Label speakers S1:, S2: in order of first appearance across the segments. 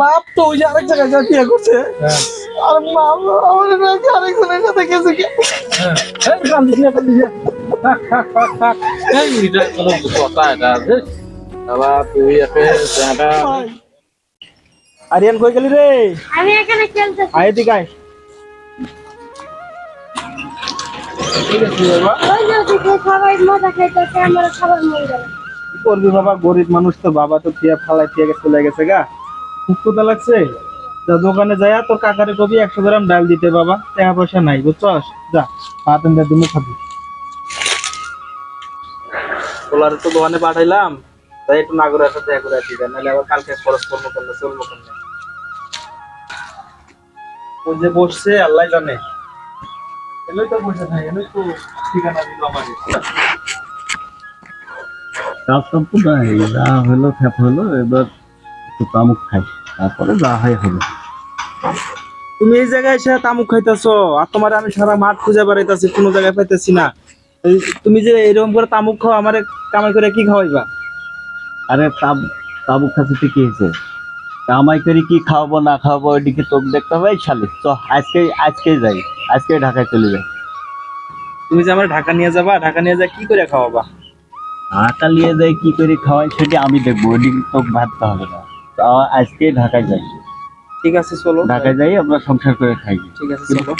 S1: বাপ তো ওই যে আরেক জায়গায় যা বিয়ে করছে। আর মা আমার নাকি আরেকজনের সাথে গেছে কি?
S2: এই কান্দিস না কান্দিস না। থাক থাক থাক থাক। এই এটা কোনো কথা এটা যে বাবা তুই একে জায়গাটা
S1: ভাই। আরিয়ান কই গেলি রে?
S3: আমি এখানে খেলতেছি
S1: আয় দিকে আয়। বাবা। করবি গরিব মানুষ তো বাবা তো থিয়া ফালাই থিয়া চলে গেছে গা। ক্ষুদা লাগছে? যা দোকানে যায় তোর কাকারে কবি একশো গ্রাম ডাল দিতে বাবা টাকা পয়সা নাই বুঝছস? যা ভাত এনে তুমি খাবি। পোলারে তো দোকানে পাঠাইলাম তাই একটু নাগরের সাথে দেখা করে নাহলে আবার কালকে খরচ করব করলে চলবো করলে ও যে বসছে আল্লাহ জানে। এলোই তো বসে থাকে এলোই তো ঠিকানা দিল আমাকে।
S4: কাজ সম্পূর্ণ যা হলো খ্যাপ হলো এবার একটু তামুক খাই। তারপরে যা হয় হবে
S1: তুমি এই জায়গায় এসে তামুক খাইতেছো আর তোমার আমি সারা মাঠ খুঁজে বেড়াইতেছি কোনো জায়গায় পাইতেছি না। তুমি যে এরকম করে তামুক খাও আমার কামাই করে কি খাওয়াইবা?
S4: আরে তাবুক খাচ্ছি কি হয়েছে কামাই করি কি খাওয়াবো না খাওয়াবো ওইদিকে তোকে দেখতে হবে শালি। চ আজকে আজকে যাই আজকে ঢাকায় চলে যাই।
S1: তুমি যে আমার ঢাকা নিয়ে যাবা ঢাকা নিয়ে যা কি করে খাওয়াবা?
S4: ঢাকা নিয়ে যাই কি করে খাওয়াই সেটা আমি দেখব ওইদিকে তোকে ভাবতে হবে না। আজকে ঢাকায় যাই।
S1: ঠিক আছে চলো।
S4: ঢাকায় যাই আমরা সংসার করে খাই।
S1: ঠিক আছে চলো।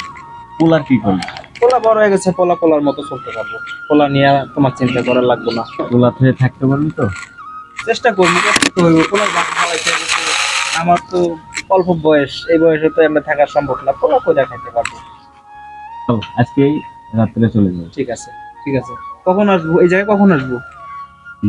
S4: পোলার কি করব
S1: পোলা বড় হয়ে গেছে পোলা পোলার মতো চলতে পারব পোলা নিয়ে তোমার চিন্তা করার লাগবে না।
S4: পোলা থেকে থাকতে পারবি তো?
S1: চেষ্টা করব চেষ্টা খাওয়াইতে গেছে। আমার তো অল্প বয়স। এই বয়সে তো আমরা থাকা সম্ভব না। পোলা কোথায় খাইতে পারব।
S4: চল, আজকেই রাত্রে চলে যাই
S1: ঠিক আছে ঠিক আছে। কখন আসব? এই জায়গায় কখন আসব?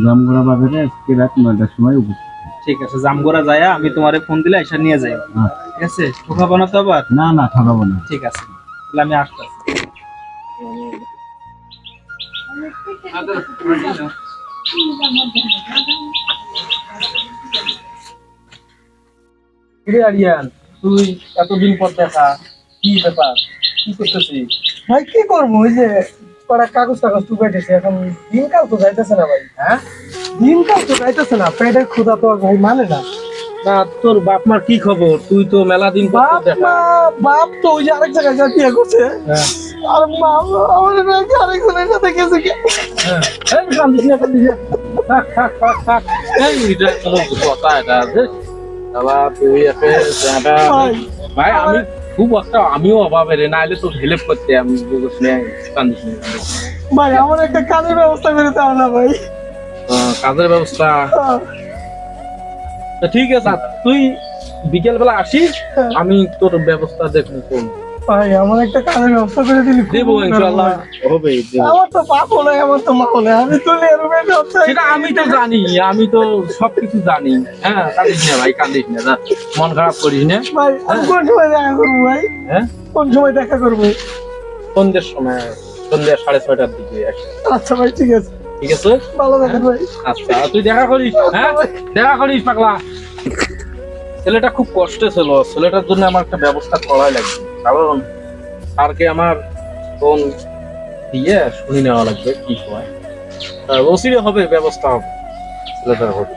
S4: জামগড়া বাজারে আজকে রাত নয়টার সময় উপস্থিত।
S1: ঠিক আছে জামগোড়া যায় আমি তোমারে ফোন দিলে এসে নিয়ে যাই
S4: হ্যাঁ।
S1: ঠিক আছে? ঠোকাবো না তো আবার?
S4: না না ঠকাবো না।
S1: ঠিক আছে তাহলে আমি আসতেছি। কিরে আরিয়ান তুই এতদিন পর দেখা কি ব্যাপার? কি করতেছিস?
S5: ভাই কি করব? ওই যে কটা কাগজ টাগজ টুকাই দিয়েছে এখন দিনকাল তো যাইতেছে না ভাই
S1: হ্যাঁ?
S5: তো যাইতেছে না পেটের ক্ষুধা তো আর ভাই মানে না।
S1: না তোর বাপ মার কি খবর? তুই তো মেলা দিন পর
S5: বাপ
S1: দেখা।
S5: বাপ তো ওই যে আরেক জায়গায় যা বিয়ে করছে
S1: হ্যাঁ।
S5: আর মা আমার নাকি আরেকজনের সাথে গেছে কি?
S1: হ্যাঁ। কান্দিস না কান্দিস না। থাক থাক থাক থাক। এই এটা কোনো কথা এটা যে বাবা তুই একে
S5: ভাই
S1: আমি খুব একটা আমিও অভাবে রে নাইলে তো হেল্প করতে আমি কান্দিস না।
S5: ভাই আমার একটা কাজের ব্যবস্থা করে দাও না ভাই।
S1: কাজের ব্যবস্থা।
S5: হ্যাঁ,
S1: ঠিক আছে তুই বিকেল বেলা আসিস আমি তোর ব্যবস্থা দেখব কোন।
S5: ভাই আমার একটা কাজের ব্যবস্থা করে দিলি
S1: দেবো ইনশাআল্লাহ হবে
S5: আমার তো বাপ হলে আমার তো মা হলে আমি তো এরকম
S1: সেটা আমি তো জানি আমি তো সবকিছু জানি। হ্যাঁ কান্দিস না ভাই কান্দিস না না, মন খারাপ করিস না।
S5: ভাই কোন সময় দেখা করব ভাই?
S1: হ্যাঁ?
S5: কোন সময় দেখা করব?
S1: সন্ধ্যের সময় সন্ধ্যা সাড়ে ছয়টার দিকে
S5: আচ্ছা ভাই ঠিক আছে।
S1: ঠিক আছে?
S5: ভালো থাকেন ভাই।
S1: আচ্ছা তুই দেখা করিস হ্যাঁ? দেখা করিস পাগলা। ছেলেটা খুব কষ্টে ছিল। ছেলেটার জন্য আমার একটা ব্যবস্থা করাই লাগবে। কারণ স্যারকে আমার ফোন দিয়ে শুনে নেওয়া লাগবে কি হয়। ওসিরে হবে ব্যবস্থা হবে। ছেলেটার হবে।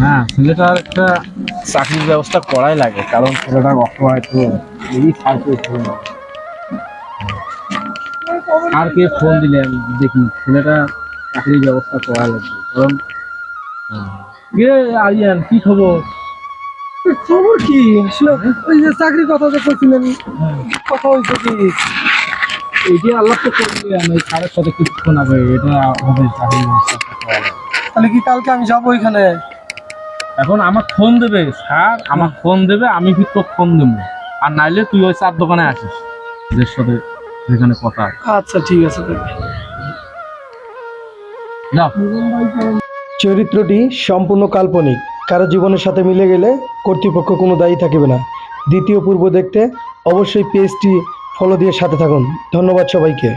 S1: হ্যাঁ ছেলেটার একটা চাকরির ব্যবস্থা করাই লাগে কারণ ছেলেটার অসহায় তো এই স্যারকে ফোন স্যারকে ফোন দিলেন দেখি? ছেলেটা চাকরির ব্যবস্থা করা লাগবে। কারণ ইয়ে আরিয়ান কি খবর?
S5: খবর কি? আসলে ওই যে চাকরির কথা যে কইছিলেন কথা হয়েছে কি?
S1: এটি আল্লাহ তো করবে আমি স্যারের সাথে কিছুক্ষণ আগে এটা হবে চাকরির ব্যবস্থা
S5: তাহলে কি কালকে আমি যাব ওইখানে
S1: এখন আমার ফোন দেবে স্যার আমার ফোন দেবে আমি কি তোর ফোন দেবো। আর নাইলে তুই ওই চার দোকানে আসিস। ওদের সাথে যেখানে কথা
S5: আচ্ছা ঠিক আছে চরিত্রটি সম্পূর্ণ কাল্পনিক। কারও জীবনের সাথে মিলে গেলে কর্তৃপক্ষ কোনো দায়ী থাকবে না। দ্বিতীয় পূর্ব দেখতে অবশ্যই পেজটি ফলো দিয়ে সাথে থাকুন। ধন্যবাদ সবাইকে।